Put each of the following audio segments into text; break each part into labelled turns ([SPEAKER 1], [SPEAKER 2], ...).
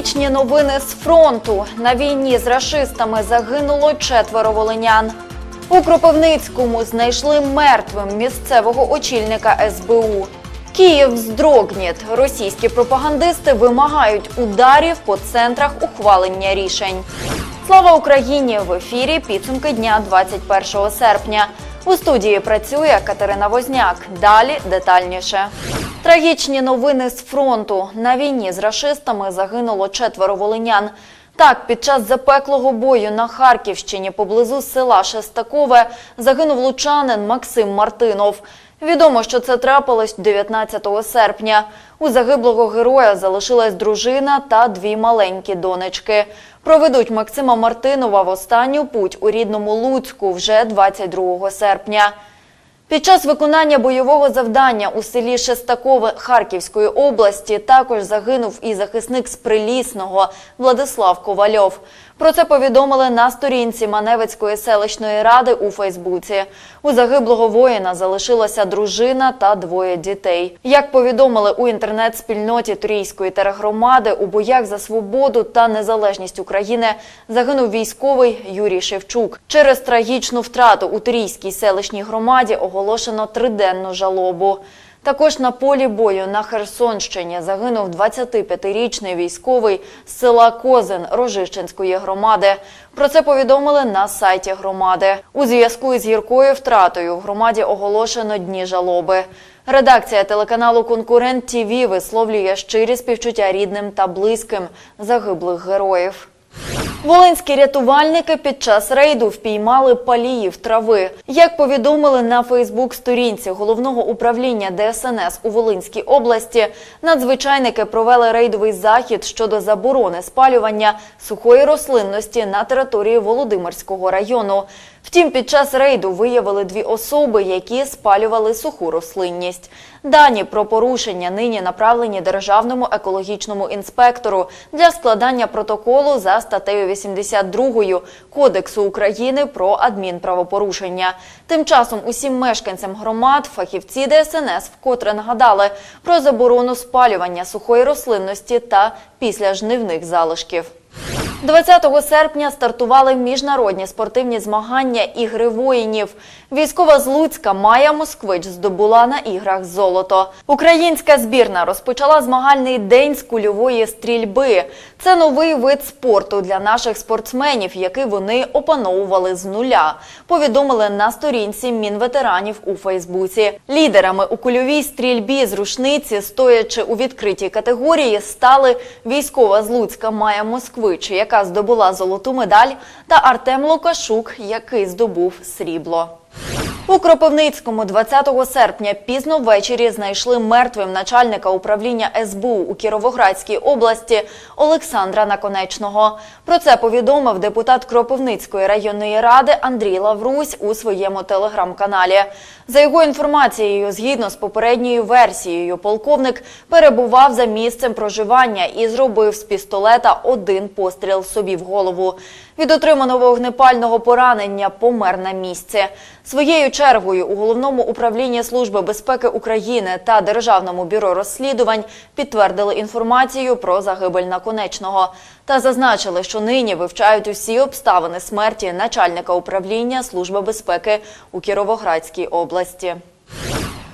[SPEAKER 1] Трагічні новини з фронту. На війні з рашистами загинуло четверо волинян. У Кропивницькому знайшли мертвим місцевого очільника СБУ. Київ здрогніт. Російські пропагандисти вимагають ударів по центрах ухвалення рішень. Слава Україні! В ефірі підсумки дня 21 серпня. У студії працює Катерина Возняк. Далі детальніше. Трагічні новини з фронту. На війні з рашистами загинуло четверо волинян. Так, під час запеклого бою на Харківщині поблизу села Шестакове загинув лучанин Максим Мартинов. Відомо, що це трапилось 19 серпня. У загиблого героя залишилась дружина та дві маленькі донечки. Проведуть Максима Мартинова в останню путь у рідному Луцьку вже 22 серпня. Під час виконання бойового завдання у селі Шестакове Харківської області також загинув і захисник з Прилісного Владислав Ковальов. Про це повідомили на сторінці Маневицької селищної ради у Фейсбуці. У загиблого воїна залишилася дружина та двоє дітей. Як повідомили у інтернет-спільноті Турійської тергромади, у боях за свободу та незалежність України загинув військовий Юрій Шевчук. Через трагічну втрату у Турійській селищній громаді оголошено триденну жалобу. Також на полі бою на Херсонщині загинув 25-річний військовий з села Козин Рожищенської громади. Про це повідомили на сайті громади. У зв'язку із гіркою втратою в громаді оголошено дні жалоби. Редакція телеканалу Конкурент ТІВІ висловлює щирі співчуття рідним та близьким загиблих героїв. Волинські рятувальники під час рейду впіймали паліїв трави. Як повідомили на Фейсбук-сторінці головного управління ДСНС у Волинській області, надзвичайники провели рейдовий захід щодо заборони спалювання сухої рослинності на території Володимирського району. Втім, під час рейду виявили дві особи, які спалювали суху рослинність. Дані про порушення нині направлені державному екологічному інспектору для складання протоколу за статтею 82 Кодексу України про адмінправопорушення. Тим часом усім мешканцям громад фахівці ДСНС вкотре нагадали про заборону спалювання сухої рослинності та післяжнивних залишків. 20 серпня стартували міжнародні спортивні змагання Ігри воїнів. Військова з Луцька Майя Москвич здобула на іграх золото. Українська збірна розпочала змагальний день з кульової стрільби. Це новий вид спорту для наших спортсменів, який вони опановували з нуля. Повідомили на сторінці Мінветеранів у Фейсбуці. Лідерами у кульовій стрільбі з рушниці, стоячи у відкритій категорії, стали військова з Луцька Майя Москвич, яка здобула золоту медаль, та Артем Лукашук, який здобув срібло. У Кропивницькому 20 серпня пізно ввечері знайшли мертвим начальника управління СБУ у Кіровоградській області Олександра Наконечного. Про це повідомив депутат Кропивницької районної ради Андрій Лаврусь у своєму телеграм-каналі. За його інформацією, згідно з попередньою версією, полковник перебував за місцем проживання і зробив з пістолета один постріл собі в голову. Від отриманого вогнепального поранення помер на місці. Своєю чергою у головному управлінні Служби безпеки України та Державному бюро розслідувань підтвердили інформацію про загибель наконечного та зазначили, що нині вивчають усі обставини смерті начальника управління Служби безпеки у Кіровоградській області.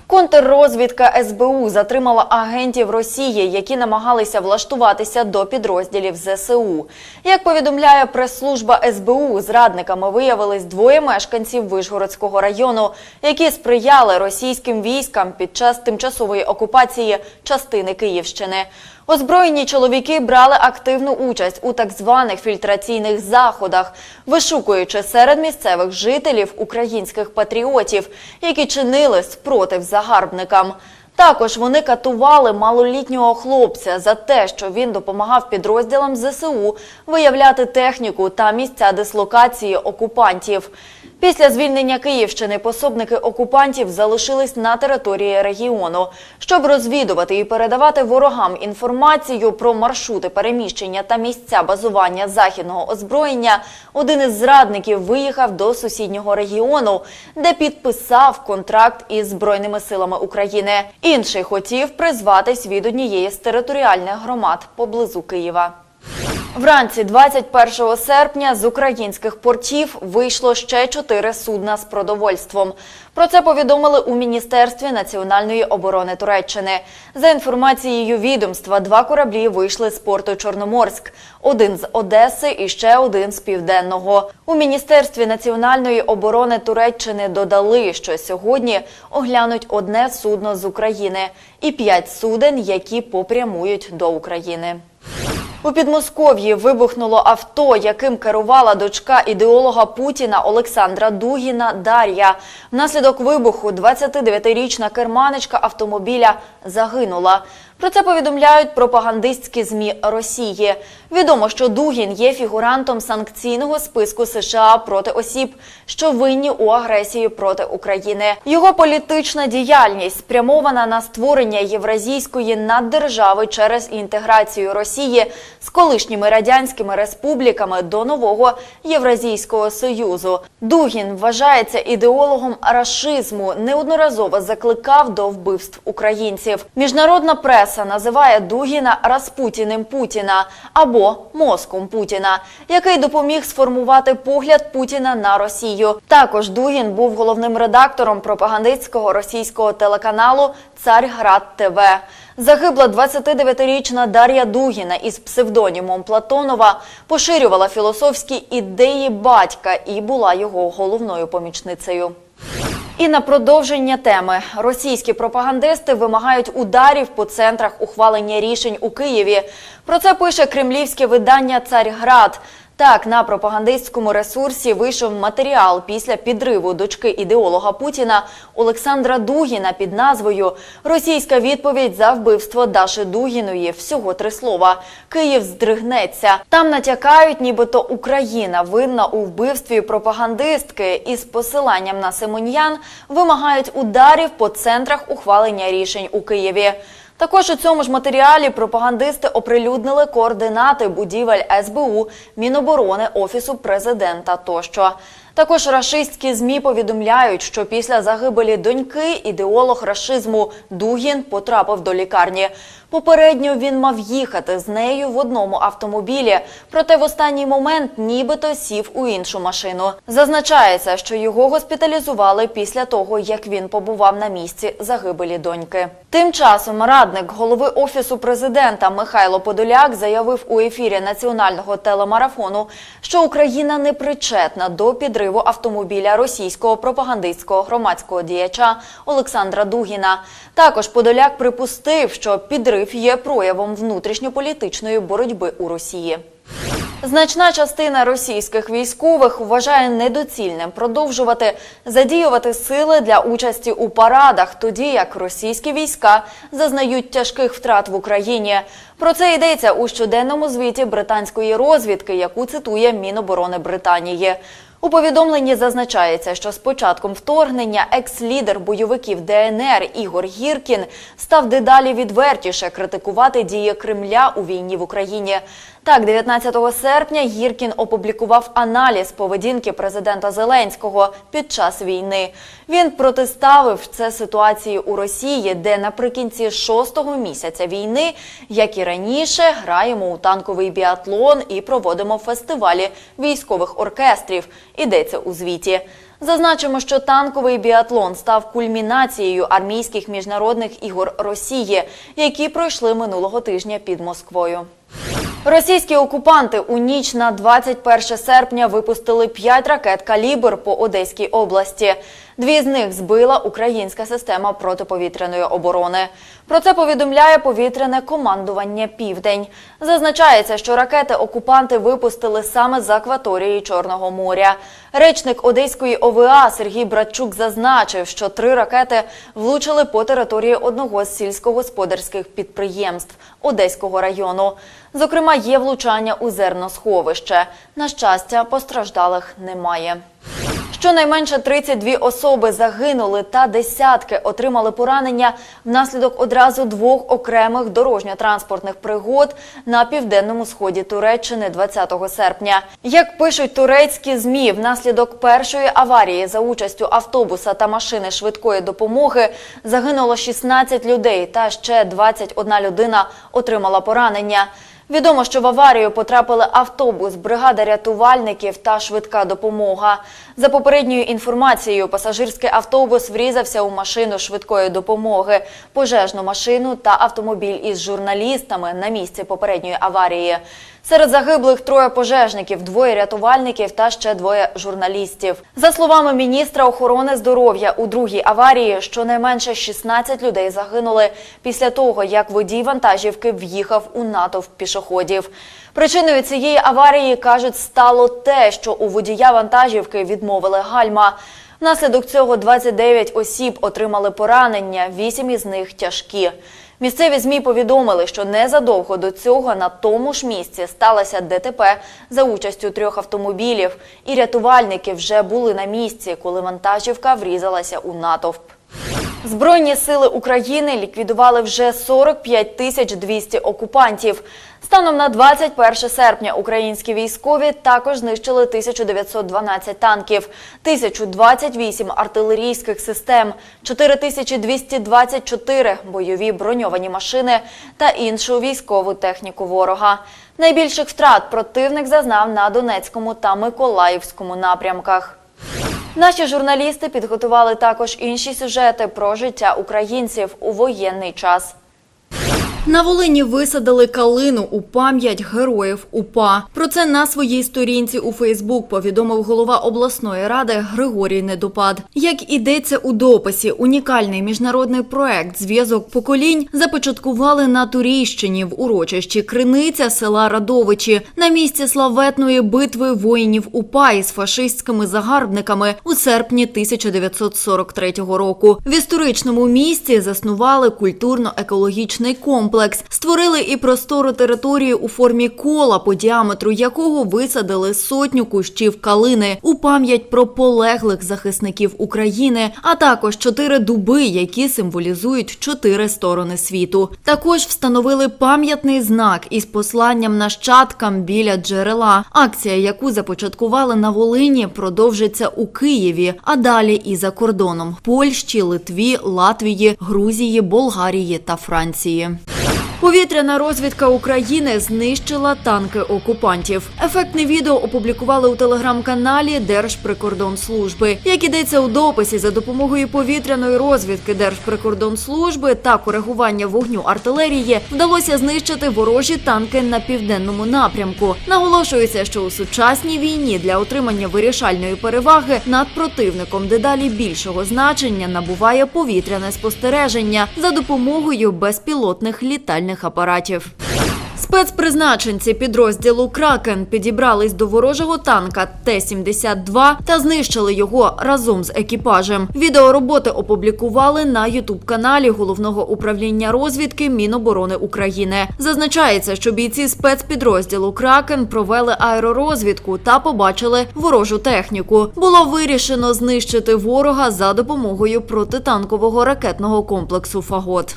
[SPEAKER 1] Контррозвідка СБУ затримала агентів Росії, які намагалися влаштуватися до підрозділів ЗСУ. Як повідомляє прес-служба СБУ, зрадниками виявились двоє мешканців Вишгородського району, які сприяли російським військам під час тимчасової окупації частини Київщини. Озброєні чоловіки брали активну участь у так званих фільтраційних заходах, вишукуючи серед місцевих жителів українських патріотів, які чинили спротив загарбникам. Також вони катували малолітнього хлопця за те, що він допомагав підрозділам ЗСУ виявляти техніку та місця дислокації окупантів. Після звільнення Київщини пособники окупантів залишились на території регіону, щоб розвідувати і передавати ворогам інформацію про маршрути переміщення та місця базування західного озброєння. Один із зрадників виїхав до сусіднього регіону, де підписав контракт із збройними силами України. Інший хотів призватись від однієї з територіальних громад поблизу Києва. Вранці 21 серпня з українських портів вийшло ще чотири судна з продовольством. Про це повідомили у Міністерстві національної оборони Туреччини. За інформацією відомства, два кораблі вийшли з порту Чорноморськ, один з Одеси і ще один з Південного. У Міністерстві національної оборони Туреччини додали, що сьогодні оглянуть одне судно з України і п'ять суден, які попрямують до України. У Підмосков'ї вибухнуло авто, яким керувала дочка ідеолога Путіна Олександра Дугіна Дар'я. Внаслідок вибуху 29-річна керманичка автомобіля загинула. Про це повідомляють пропагандистські ЗМІ Росії. Відомо, що Дугін є фігурантом санкційного списку США проти осіб, що винні у агресії проти України. Його політична діяльність спрямована на створення євразійської наддержави через інтеграцію Росії з колишніми радянськими республіками до нового Євразійського союзу. Дугін вважається ідеологом рашизму, неодноразово закликав до вбивств українців. Міжнародна преса називає Дугіна Распутіним Путіна або мозком Путіна, який допоміг сформувати погляд Путіна на Росію. Також Дугін був головним редактором пропагандистського російського телеканалу Царград ТВ. Загибла 29-річна Дар'я Дугіна із псевдонімом Платонова поширювала філософські ідеї батька і була його головною помічницею. І на продовження теми російські пропагандисти вимагають ударів по центрах ухвалення рішень у Києві. Про це пише кремлівське видання Царград. Так, на пропагандистському ресурсі вийшов матеріал після підриву дочки ідеолога Путіна Олександра Дугіна під назвою Російська відповідь за вбивство Даши Дугіної. Всього три слова. Київ здригнеться. Там натякають, нібито Україна винна у вбивстві пропагандистки із посиланням на Симоньян вимагають ударів по центрах ухвалення рішень у Києві. Також у цьому ж матеріалі пропагандисти оприлюднили координати будівель СБУ, Міноборони, Офісу президента тощо. Також рашистські змі повідомляють, що після загибелі доньки ідеолог рашизму Дугін потрапив до лікарні. Попередньо він мав їхати з нею в одному автомобілі, проте в останній момент нібито сів у іншу машину. Зазначається, що його госпіталізували після того, як він побував на місці загибелі доньки. Тим часом радник голови офісу президента Михайло Подоляк заявив у ефірі національного телемарафону, що Україна не причетна до підриву автомобіля російського пропагандистського громадського діяча Олександра Дугіна. Також Подоляк припустив, що підрив є проявом внутрішньополітичної боротьби у Росії. Значна частина російських військових вважає недоцільним продовжувати задіювати сили для участі у парадах, тоді як російські війська зазнають тяжких втрат в Україні. Про це йдеться у щоденному звіті британської розвідки, яку цитує Міноборони Британії. У повідомленні зазначається, що з початком вторгнення екс-лідер бойовиків ДНР Ігор Гіркін став дедалі відвертіше критикувати дії Кремля у війні в Україні. Так, 19 серпня Гіркін опублікував аналіз поведінки президента Зеленського під час війни. Він протиставив це ситуації у Росії, де наприкінці шостого місяця війни, як і раніше, граємо у танковий біатлон і проводимо фестивалі військових оркестрів. Ідеться у звіті. Зазначимо, що танковий біатлон став кульмінацією армійських міжнародних ігор Росії, які пройшли минулого тижня під Москвою. Російські окупанти у ніч на 21 серпня випустили 5 ракет «Калібр» по Одеській області. Дві з них збила українська система протиповітряної оборони. Про це повідомляє повітряне командування Південь. Зазначається, що ракети окупанти випустили саме з акваторії Чорного моря. Речник Одеської ОВА Сергій Братчук зазначив, що три ракети влучили по території одного з сільськогосподарських підприємств Одеського району. Зокрема, є влучання у зерносховище. На щастя, постраждалих немає. Щонайменше 32 особи загинули та десятки отримали поранення внаслідок одразу двох окремих дорожньо-транспортних пригод на південному сході Туреччини 20 серпня. Як пишуть турецькі змі, внаслідок першої аварії за участю автобуса та машини швидкої допомоги загинуло 16 людей та ще 21 людина отримала поранення. Відомо, що в аварію потрапили автобус, бригада рятувальників та швидка допомога. За попередньою інформацією, пасажирський автобус врізався у машину швидкої допомоги, пожежну машину та автомобіль із журналістами на місці попередньої аварії. Серед загиблих троє пожежників, двоє рятувальників та ще двоє журналістів. За словами міністра охорони здоров'я, у другій аварії щонайменше 16 людей загинули після того, як водій вантажівки в'їхав у натовп пішоходів. Причиною цієї аварії кажуть стало те, що у водія вантажівки відмовили гальма. Внаслідок цього 29 осіб отримали поранення, 8 із них тяжкі. Місцеві ЗМІ повідомили, що незадовго до цього на тому ж місці сталося ДТП за участю трьох автомобілів, і рятувальники вже були на місці, коли вантажівка врізалася у натовп. Збройні сили України ліквідували вже 45 тисяч 200 окупантів. Станом на 21 серпня українські військові також знищили 1912 танків, 1028 артилерійських систем, 4224 бойові броньовані машини та іншу військову техніку ворога. Найбільших втрат противник зазнав на Донецькому та Миколаївському напрямках. Наші журналісти підготували також інші сюжети про життя українців у воєнний час. На Волині висадили калину у пам'ять героїв УПА. Про це на своїй сторінці у Фейсбук повідомив голова обласної ради Григорій Недопад. Як ідеться у дописі, унікальний міжнародний проект Зв'язок поколінь започаткували на Турійщині в урочищі Криниця села Радовичі на місці славетної битви воїнів УПА із фашистськими загарбниками у серпні 1943 року. В історичному місці заснували культурно-екологічний комплекс, створили і простору територію у формі кола, по діаметру якого висадили сотню кущів калини у пам'ять про полеглих захисників України, а також чотири дуби, які символізують чотири сторони світу. Також встановили пам'ятний знак із посланням нащадкам біля джерела. Акція, яку започаткували на Волині, продовжиться у Києві, а далі і за кордоном Польщі, Литві, Латвії, Грузії, Болгарії та Франції. Повітряна розвідка України знищила танки окупантів. Ефектне відео опублікували у телеграм-каналі Держприкордонслужби. Як ідеться у дописі, за допомогою повітряної розвідки Держприкордонслужби та коригування вогню артилерії вдалося знищити ворожі танки на південному напрямку. Наголошується, що у сучасній війні для отримання вирішальної переваги над противником дедалі більшого значення набуває повітряне спостереження за допомогою безпілотних літальних апаратів. Спецпризначенці підрозділу Кракен підібрались до ворожого танка Т-72 та знищили його разом з екіпажем. Відео роботи опублікували на ютуб-каналі головного управління розвідки Міноборони України. Зазначається, що бійці спецпідрозділу Кракен провели аеророзвідку та побачили ворожу техніку. Було вирішено знищити ворога за допомогою протитанкового ракетного комплексу Фагот.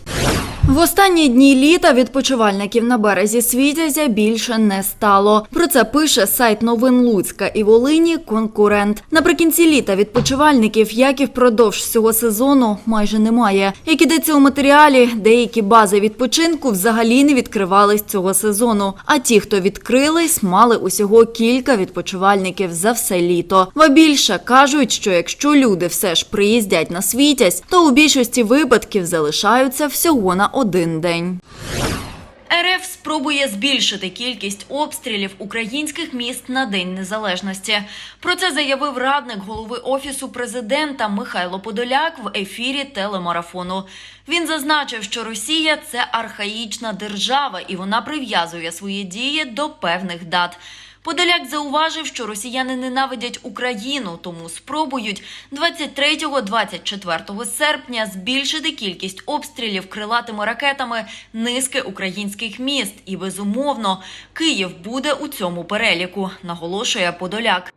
[SPEAKER 1] В останні дні літа відпочивальників на березі Світязя більше не стало. Про це пише сайт новин Луцька і Волині Конкурент. Наприкінці літа відпочивальників, як і впродовж цього сезону, майже немає. Як ідеться у матеріалі, деякі бази відпочинку взагалі не відкривались цього сезону. А ті, хто відкрились, мали усього кілька відпочивальників за все літо. Ва більше кажуть, що якщо люди все ж приїздять на світязь, то у більшості випадків залишаються всього на один день. РФ спробує збільшити кількість обстрілів українських міст на День Незалежності. Про це заявив радник голови офісу президента Михайло Подоляк в ефірі телемарафону. Він зазначив, що Росія це архаїчна держава, і вона прив'язує свої дії до певних дат. Подоляк зауважив, що росіяни ненавидять Україну, тому спробують 23-24 серпня збільшити кількість обстрілів крилатими ракетами низки українських міст. І безумовно, Київ буде у цьому переліку, наголошує Подоляк.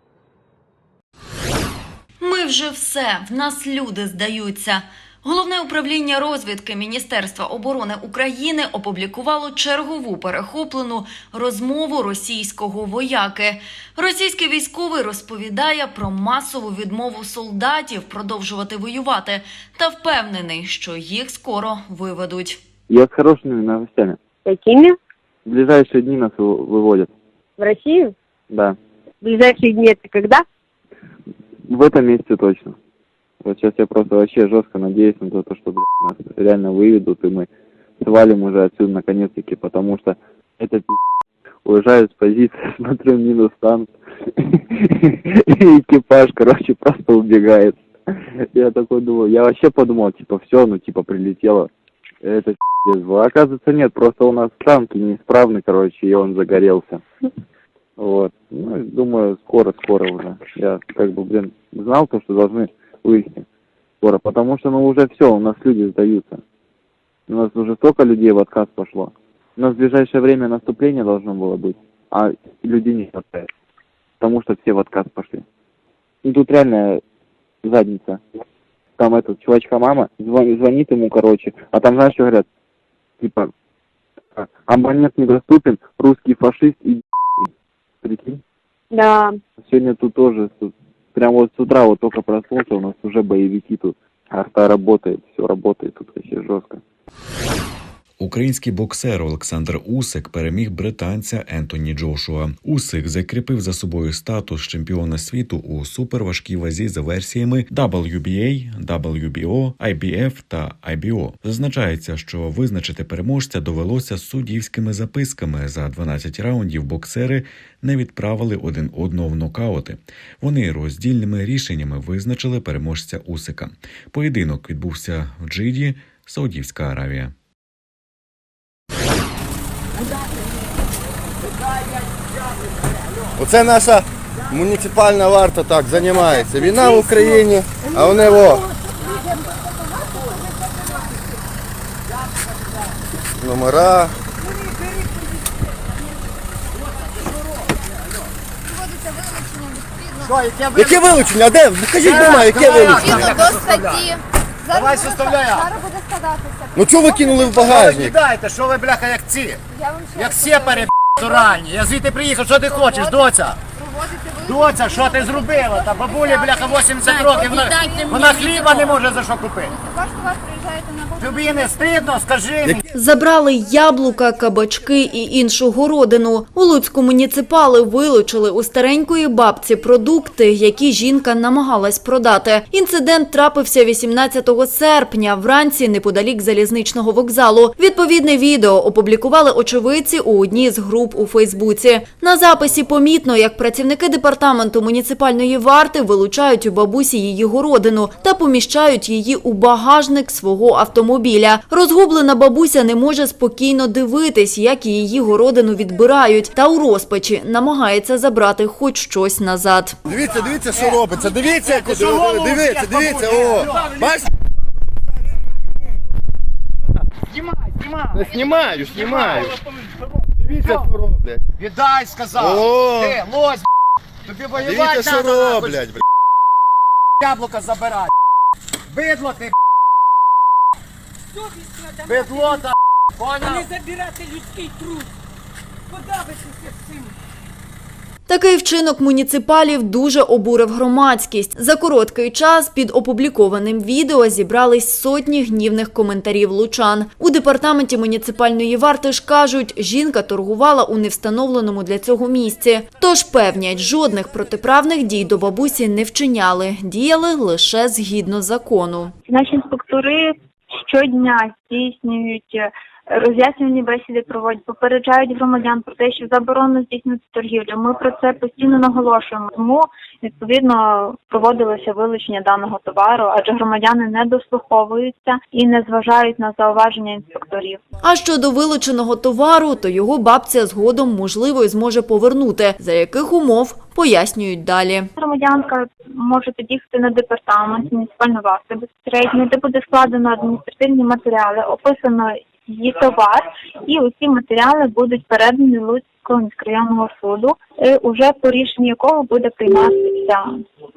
[SPEAKER 1] Ми вже все, в нас люди здаються. Головне управління розвідки Міністерства оборони України опублікувало чергову перехоплену розмову російського вояки. Російський військовий розповідає про масову відмову солдатів продовжувати воювати та впевнений, що їх скоро виведуть.
[SPEAKER 2] Я с хорошими новостями.
[SPEAKER 3] Какими?
[SPEAKER 2] В ближайшие дни нас вы- выводят.
[SPEAKER 3] В Россию?
[SPEAKER 2] Да.
[SPEAKER 3] В ближайшие дни это когда?
[SPEAKER 2] В этом месяце точно. Вот сейчас я просто вообще жестко надеюсь на то, что блядь, нас реально выведут, и мы свалим уже отсюда наконец-таки, потому что это уезжаю с позиции, смотрю минус танк, и экипаж, короче, просто убегает. Я такой думаю, я вообще подумал, типа, все, ну, типа, прилетело. Это пиздец было. Оказывается, нет, просто у нас танки неисправны, короче, и он загорелся. Вот. Ну, думаю, скоро-скоро уже. Я как бы, блин, знал то, что должны вывести скоро, потому что, ну, уже все, у нас люди сдаются. У нас уже столько людей в отказ пошло. У нас в ближайшее время наступление должно было быть, а людей не хватает. Потому что все в отказ пошли. Ну, тут реально задница. Там этот чувачка мама звонит, звонит ему, короче, а там, знаешь, что говорят? Типа, а, абонент недоступен, русский фашист и Прикинь?
[SPEAKER 3] Да.
[SPEAKER 2] Сегодня тут тоже, тут, прям вот с утра вот только проснулся, у нас уже боевики тут. Арта работает, все работает тут вообще жестко.
[SPEAKER 4] Український боксер Олександр Усик переміг британця Ентоні Джошуа. Усик закріпив за собою статус чемпіона світу у суперважкій вазі за версіями WBA, WBO, IBF та IBO. Зазначається, що визначити переможця довелося суддівськими записками. За 12 раундів боксери не відправили один одного в нокаути. Вони роздільними рішеннями визначили переможця Усика. Поєдинок відбувся в Джиді, Саудівська Аравія.
[SPEAKER 5] Оце наша муніципальна варта так займається. Війна в Україні, а вони во. Номера. Яке вилучення? А Де? Покажіть немає, яке вилучення?
[SPEAKER 6] Відповідно до статті. Зараз буде,
[SPEAKER 7] составляй
[SPEAKER 5] Ну чого ви кинули в багажник?
[SPEAKER 7] кидаєте? що ви, бляха, як ці,
[SPEAKER 6] Я вам ще
[SPEAKER 7] як
[SPEAKER 6] раз
[SPEAKER 7] сепари, б***ь, ранні. Я звідти приїхав, що ти хочеш, доця?
[SPEAKER 6] проводите ви.
[SPEAKER 7] Доця, що ти зробила? Та бабуля, бляха, 80 років, вона, вона хліба не може за що купити. Тобі не стидно, скажи.
[SPEAKER 1] Забрали яблука, кабачки і іншу городину. У Луцьку муніципали вилучили у старенької бабці продукти, які жінка намагалась продати. Інцидент трапився 18 серпня, вранці неподалік залізничного вокзалу. Відповідне відео опублікували очевидці у одній з груп у Фейсбуці. На записі помітно, як працівники департаменту муніципальної варти вилучають у бабусі її городину та поміщають її у багажник свого автомобіля. Розгублена бабуся не може спокійно дивитись, як її городину відбирають, та у розпачі намагається забрати хоч щось назад.
[SPEAKER 5] Дивіться, дивіться, що робиться. Дивіться, як дивіться, дивіться, о. Бачите?
[SPEAKER 7] Знімай, знімай.
[SPEAKER 5] Знімаю, знімаю. Дивіться, що роблять.
[SPEAKER 7] Віддай, сказав. Ти, лось, тобі воювати
[SPEAKER 5] Дивіться, що
[SPEAKER 7] надо, нахуй,
[SPEAKER 5] роблять. бля.
[SPEAKER 7] яблука забирай. Бидло ти, бидло та, б***ь. поняв?
[SPEAKER 8] не забирати людський труд. Подавитися цим.
[SPEAKER 1] Такий вчинок муніципалів дуже обурив громадськість. За короткий час під опублікованим відео зібрались сотні гнівних коментарів лучан. У департаменті муніципальної варти ж кажуть, жінка торгувала у невстановленому для цього місці. Тож певнять, жодних протиправних дій до бабусі не вчиняли, діяли лише згідно закону.
[SPEAKER 9] Наші інспектори щодня здійснюють роз'яснювальні бесіди, проводять, попереджають громадян про те, що заборонено здійснювати торгівлю. Ми про це постійно наголошуємо. Тому відповідно проводилося вилучення даного товару, адже громадяни не дослуховуються і не зважають на зауваження інспекторів.
[SPEAKER 1] А щодо вилученого товару, то його бабця згодом можливо й зможе повернути. За яких умов пояснюють далі.
[SPEAKER 9] Громадянка може під'їхати на департамент муніципальної варти безпосередньо, де буде складено адміністративні матеріали, описано її товар, і усі матеріали будуть передані Луцькій Хмельницького міськрайонного суду, уже по рішенню якого буде прийматися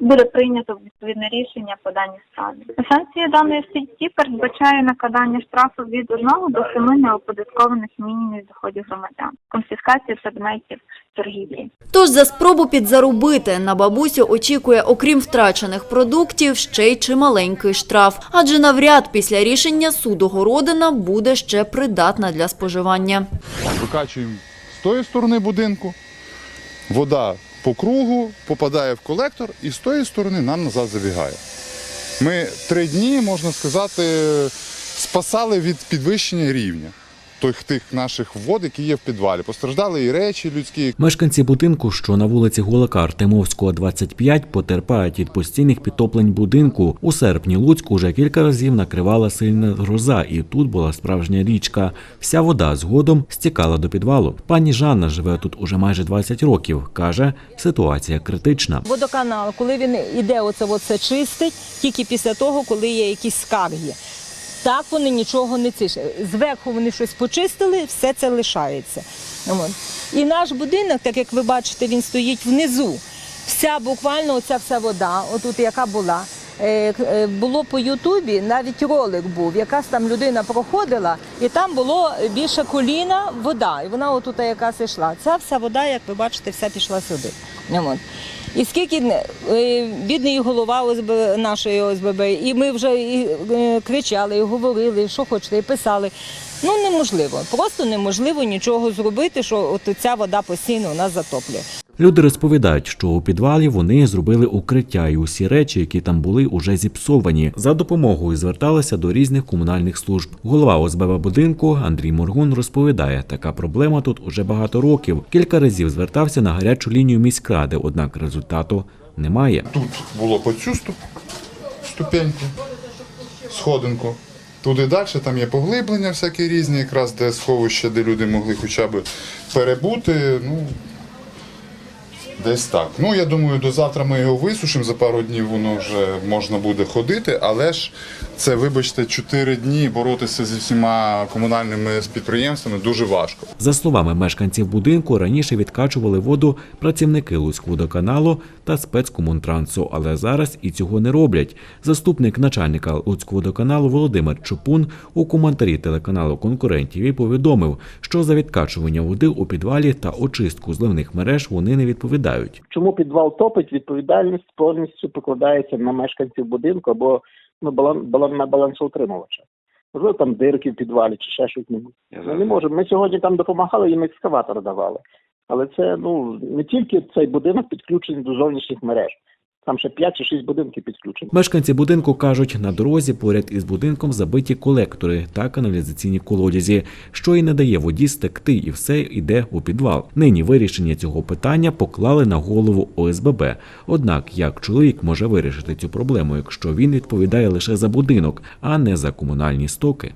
[SPEAKER 9] буде прийнято відповідне рішення по даній справі. Санкція даної статті передбачає накладання штрафу від 1 до 7 неоподаткованих мінімумів доходів громадян, конфіскацію предметів торгівлі.
[SPEAKER 1] Тож за спробу підзаробити на бабусю очікує, окрім втрачених продуктів, ще й чималенький штраф. Адже навряд після рішення суду городина буде ще придатна для споживання.
[SPEAKER 10] Викачуємо з тої сторони будинку, вода по кругу попадає в колектор і з тої сторони нам назад забігає. Ми три дні, можна сказати, спасали від підвищення рівня тих, тих наших вод, які є в підвалі. Постраждали і речі людські,
[SPEAKER 4] Мешканці будинку, що на вулиці Гулака Артемовського, 25, потерпають від постійних підтоплень будинку. У серпні Луцьку вже кілька разів накривала сильна гроза, і тут була справжня річка. Вся вода згодом стікала до підвалу. Пані Жанна живе тут уже майже 20 років. каже, ситуація критична.
[SPEAKER 8] Водоканал, коли він іде, оце оце чистить, тільки після того, коли є якісь скарги. Так вони нічого не цишать. Зверху вони щось почистили, все це лишається. І наш будинок, так як ви бачите, він стоїть внизу. Вся буквально оця вся вода, отут яка була. е, е, Було по Ютубі, навіть ролик був, якась там людина проходила, і там було більше коліна вода. І вона отут якась йшла. Ця вся вода, як ви бачите, вся пішла сюди. І скільки е, бідний голова ОСБ, нашої ОСББ, і ми вже і, е, кричали, і говорили, що хочете, і писали. Ну неможливо, просто неможливо нічого зробити, що от ця вода постійно у нас затоплює.
[SPEAKER 4] Люди розповідають, що у підвалі вони зробили укриття, і усі речі, які там були, уже зіпсовані. За допомогою зверталися до різних комунальних служб. Голова ОСББ будинку Андрій Моргун розповідає, така проблема тут уже багато років. Кілька разів звертався на гарячу лінію міськради, однак результату немає.
[SPEAKER 10] Тут було по цю ступеньку, сходинку. Туди далі там є поглиблення всякі різні, якраз де сховище, де люди могли хоча б перебути. Ну, десь так. Ну, я думаю, до завтра ми його висушимо, за пару днів воно вже можна буде ходити, але ж це, вибачте, 4 дні боротися зі всіма комунальними підприємствами дуже важко.
[SPEAKER 4] За словами мешканців будинку, раніше відкачували воду працівники Луцькводоканалу та спецкомунтрансу, але зараз і цього не роблять. Заступник начальника Луцькводоканалу Володимир Чопун у коментарі телеканалу конкурентів повідомив, що за відкачування води у підвалі та очистку зливних мереж вони не відповідають.
[SPEAKER 11] Чому підвал топить, відповідальність повністю покладається на мешканців будинку або ну, балан, балан, на балансоутримувача. Можливо, там дирки в підвалі чи ще щось. Ми не можемо. Ми сьогодні там допомагали, їм екскаватор давали. Але це ну не тільки цей будинок підключений до зовнішніх мереж. Там ще 5 чи 6 будинків підключені.
[SPEAKER 4] Мешканці будинку кажуть, на дорозі поряд із будинком забиті колектори та каналізаційні колодязі, що і не дає воді стекти, і все йде у підвал. Нині вирішення цього питання поклали на голову ОСББ. Однак, як чоловік може вирішити цю проблему, якщо він відповідає лише за будинок, а не за комунальні стоки?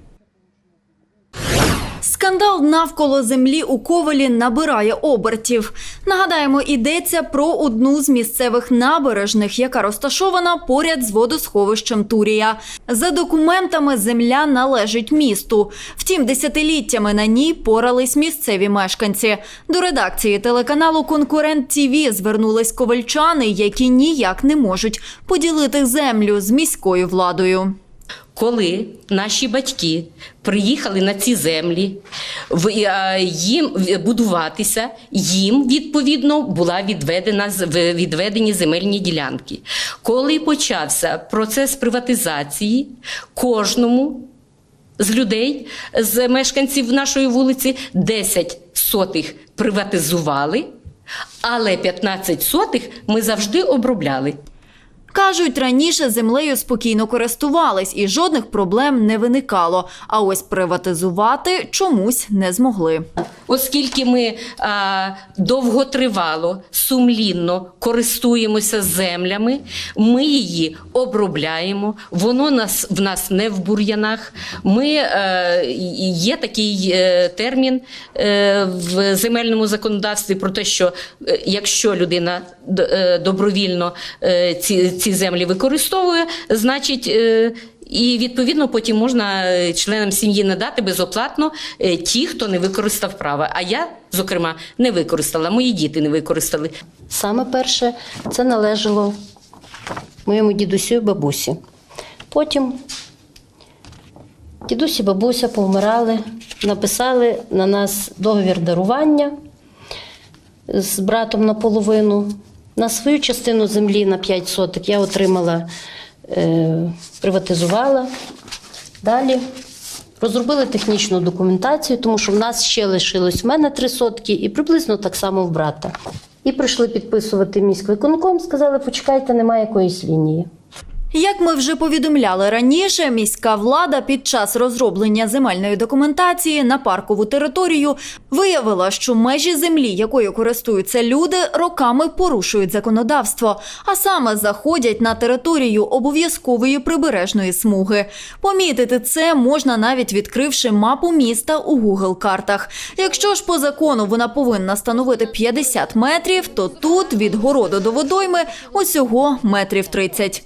[SPEAKER 1] Скандал навколо землі у Ковелі набирає обертів. Нагадаємо, йдеться про одну з місцевих набережних, яка розташована поряд з водосховищем Турія. За документами земля належить місту. Втім, десятиліттями на ній порались місцеві мешканці. До редакції телеканалу Конкурент ТІВІ звернулись ковальчани, які ніяк не можуть поділити землю з міською владою.
[SPEAKER 12] Коли наші батьки приїхали на ці землі, е, їм будуватися, їм відповідно була відведена відведені земельні ділянки. Коли почався процес приватизації, кожному з людей, з мешканців нашої вулиці, 10 сотих приватизували, але 15 сотих ми завжди обробляли.
[SPEAKER 1] Кажуть, раніше землею спокійно користувались і жодних проблем не виникало. А ось приватизувати чомусь не змогли.
[SPEAKER 12] Оскільки ми а, довготривало, сумлінно користуємося землями, ми її обробляємо, воно нас, в нас не в бур'янах. Ми, е, і є такий е, термін е, в земельному законодавстві про те, що е, якщо людина е, добровільно е, ці, ці землі використовує, значить. е, і відповідно потім можна е, членам сім'ї надати безоплатно е, ті, хто не використав права. А я зокрема, не використала, мої діти не використали.
[SPEAKER 13] Саме перше це належало моєму дідусю і бабусі. Потім дідусь і бабуся повмирали, написали на нас договір дарування з братом наполовину. На свою частину землі на 5 соток я отримала, е, приватизувала. Далі розробили технічну документацію, тому що в нас ще лишилось в мене 3 сотки і приблизно так само в брата. І прийшли підписувати міськвиконком, сказали, почекайте, немає якоїсь лінії.
[SPEAKER 1] Як ми вже повідомляли раніше, міська влада під час розроблення земельної документації на паркову територію виявила, що межі землі, якою користуються люди, роками порушують законодавство, а саме заходять на територію обов'язкової прибережної смуги. Помітити це можна навіть відкривши мапу міста у Google картах. Якщо ж по закону вона повинна становити 50 метрів, то тут від городу до водойми усього метрів 30.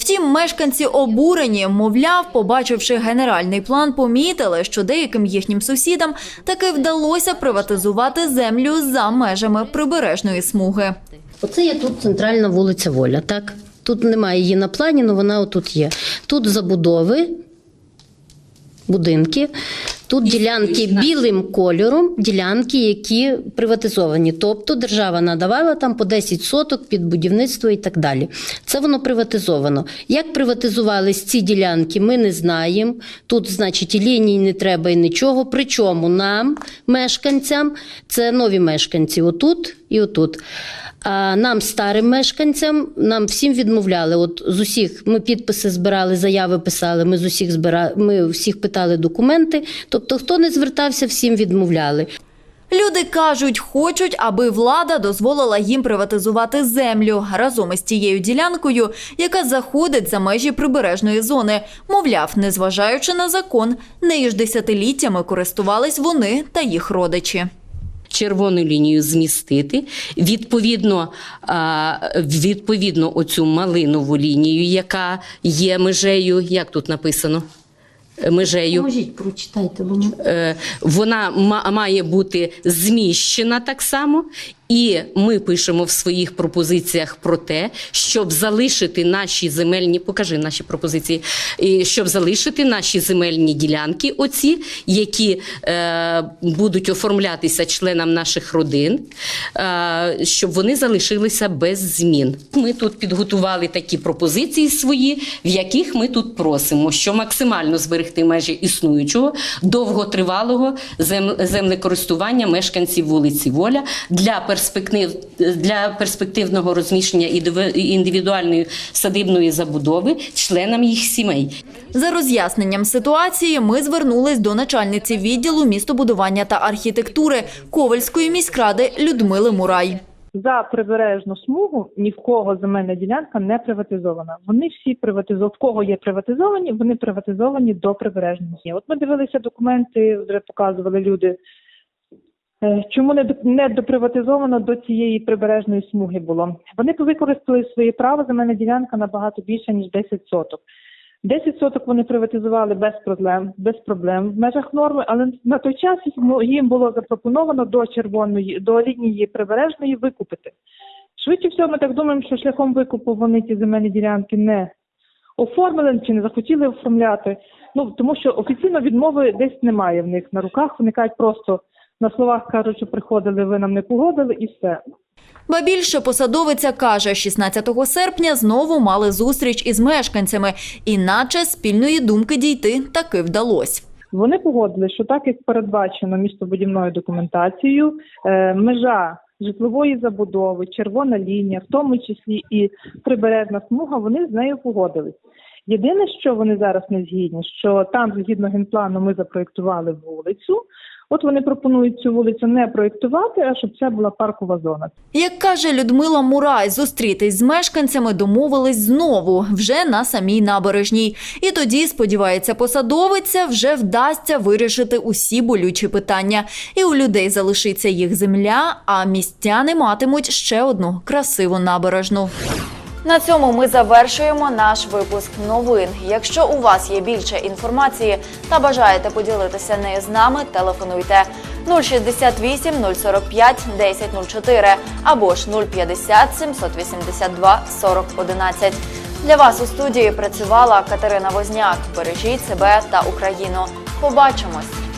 [SPEAKER 1] Втім, мешканці обурені, мовляв, побачивши генеральний план, помітили, що деяким їхнім сусідам таки вдалося приватизувати землю за межами прибережної смуги.
[SPEAKER 13] Оце є тут центральна вулиця Воля, так? Тут немає її на плані, але вона отут є. Тут забудови, будинки, тут ділянки білим кольором, ділянки, які приватизовані. Тобто держава надавала там по 10 соток під будівництво і так далі. Це воно приватизовано. Як приватизувались ці ділянки, ми не знаємо. Тут, значить, і ліній не треба і нічого. Причому нам, мешканцям, це нові мешканці, отут і отут. А нам, старим мешканцям, нам всім відмовляли. От з усіх ми підписи збирали, заяви писали. Ми з усіх збира... ми всіх питали документи. Тобто, хто не звертався, всім відмовляли.
[SPEAKER 1] Люди кажуть, хочуть, аби влада дозволила їм приватизувати землю разом із тією ділянкою, яка заходить за межі прибережної зони. Мовляв, незважаючи на закон, нею ж десятиліттями користувались вони та їх родичі.
[SPEAKER 12] Червону лінію змістити. Відповідно, відповідно, оцю малинову лінію, яка є межею, як тут написано? Е, Межею.
[SPEAKER 13] Можіть, прочитайте,
[SPEAKER 12] Е, Вона ма- має бути зміщена так само. І ми пишемо в своїх пропозиціях про те, щоб залишити наші земельні, покажи наші пропозиції, щоб залишити наші земельні ділянки, оці, які е, будуть оформлятися членам наших родин, е, щоб вони залишилися без змін. Ми тут підготували такі пропозиції свої, в яких ми тут просимо, що максимально зберегти межі існуючого довготривалого зем- землекористування мешканців вулиці Воля для перспектив для перспективного розміщення індивідуальної садибної забудови членам їх сімей.
[SPEAKER 1] За роз'ясненням ситуації ми звернулись до начальниці відділу містобудування та архітектури Ковальської міськради Людмили Мурай.
[SPEAKER 14] За прибережну смугу ні в кого земельна ділянка не приватизована. Вони всі приватизовані. В кого є приватизовані, вони приватизовані до прибережної. От ми дивилися документи, вже показували люди. Е, Чому не доприватизовано до цієї прибережної смуги було? Вони використали своє право земельна ділянка набагато більше ніж 10 соток. 10 соток вони приватизували без проблем, без проблем в межах норми, але на той час ну, їм було запропоновано до червоної, до лінії прибережної викупити. Швидше всього, ми так думаємо, що шляхом викупу вони ці земельні ділянки не оформили чи не захотіли оформляти. Ну тому що офіційно відмови десь немає в них на руках. Вони кажуть просто на словах кажуть, що приходили, ви нам не погодили, і все.
[SPEAKER 1] Ба більше посадовиця каже, 16 серпня знову мали зустріч із мешканцями, іначе спільної думки дійти таки вдалося.
[SPEAKER 14] Вони погодили, що так як передбачено містобудівною документацією, е, межа житлової забудови, червона лінія, в тому числі і прибережна смуга, вони з нею погодились. Єдине, що вони зараз не згідні, що там, згідно генплану, ми запроєктували вулицю. От вони пропонують цю вулицю не проєктувати, а щоб це була паркова зона.
[SPEAKER 1] Як каже Людмила Мурай, зустрітись з мешканцями домовились знову, вже на самій набережній. І тоді, сподівається, посадовиця вже вдасться вирішити усі болючі питання. І у людей залишиться їх земля, а містяни матимуть ще одну красиву набережну. На цьому ми завершуємо наш випуск новин. Якщо у вас є більше інформації та бажаєте поділитися нею з нами, телефонуйте 068 045 1004 або ж 050 782 40 11. Для вас у студії працювала Катерина Возняк. Бережіть себе та Україну. Побачимось!